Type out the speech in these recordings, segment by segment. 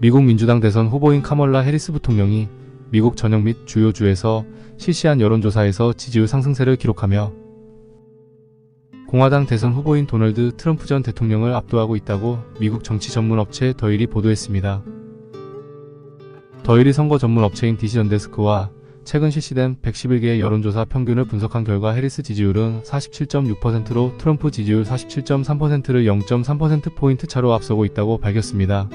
미국 민주당 대선 후보인 카멀라 해리스 부통령이 미국 전역 및 주요 주에서 실시한 여론조사에서 지지율 상승세를 기록하며 공화당 대선 후보인 도널드 트럼프 전 대통령을 압도하고 있다고 미국 정치 전문 업체 더일이 보도했습니다. 더일이 선거 전문 업체인 디시전데스크와 최근 실시된 111개의 여론조사 평균을 분석한 결과 해리스 지지율은 47.6%로 트럼프 지지율 47.3%를 0.3%포인트 차로 앞서고 있다고 밝혔습니다.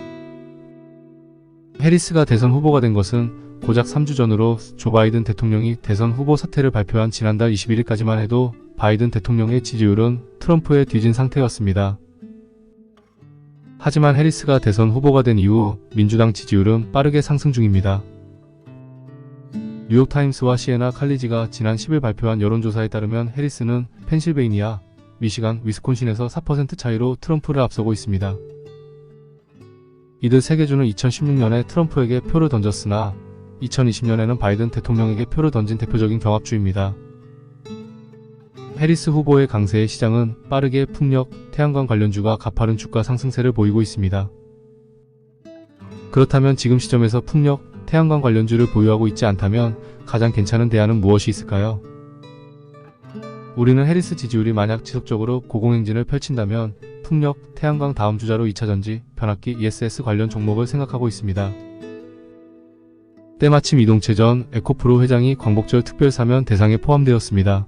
해리스가 대선 후보가 된 것은 고작 3주 전으로 조 바이든 대통령이 대선 후보 사퇴를 발표한 지난달 21일까지만 해도 바이든 대통령의 지지율은 트럼프에 뒤진 상태였습니다. 하지만 해리스가 대선 후보가 된 이후 민주당 지지율은 빠르게 상승 중입니다. 뉴욕타임스와 시에나 칼리지가 지난 10일 발표한 여론조사에 따르면 해리스는 펜실베이니아, 미시간, 위스콘신에서 4% 차이로 트럼프를 앞서고 있습니다. 이들 세 개주는 2016년에 트럼프에게 표를 던졌으나 2020년에는 바이든 대통령에게 표를 던진 대표적인 경합주입니다. 해리스 후보의 강세의 시장은 빠르게 풍력, 태양광 관련주가 가파른 주가 상승세를 보이고 있습니다. 그렇다면 지금 시점에서 풍력, 태양광 관련주를 보유하고 있지 않다면 가장 괜찮은 대안은 무엇이 있을까요? 우리는 해리스 지지율이 만약 지속적으로 고공행진을 펼친다면 풍력, 태양광 다음 주자로 2차전지, 변압기, ESS 관련 종목을 생각하고 있습니다. 때마침 이동채 전 에코프로 회장이 광복절 특별 사면 대상에 포함되었습니다.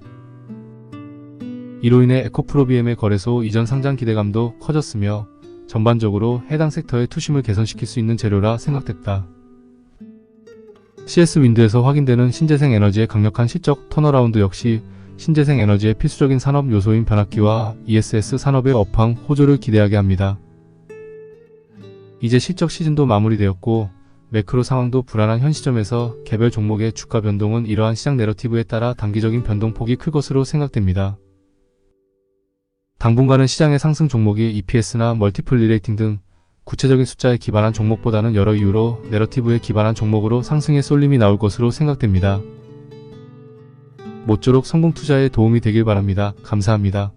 이로 인해 에코프로비엠의 거래소 이전 상장 기대감도 커졌으며 전반적으로 해당 섹터의 투심을 개선시킬 수 있는 재료라 생각됐다. CS 윈드에서 확인되는 신재생 에너지의 강력한 실적 턴어라운드 역시 신재생 에너지의 필수적인 산업 요소인 변압기와 ESS 산업의 업황 호조를 기대하게 합니다. 이제 실적 시즌도 마무리되었고 매크로 상황도 불안한 현 시점에서 개별 종목의 주가 변동은 이러한 시장 내러티브에 따라 단기적인 변동폭이 클 것으로 생각됩니다. 당분간은 시장의 상승 종목이 EPS나 멀티플 리레이팅 등 구체적인 숫자에 기반한 종목보다는 여러 이유로 내러티브에 기반한 종목으로 상승의 쏠림이 나올 것으로 생각됩니다. 모쪼록 성공 투자에 도움이 되길 바랍니다. 감사합니다.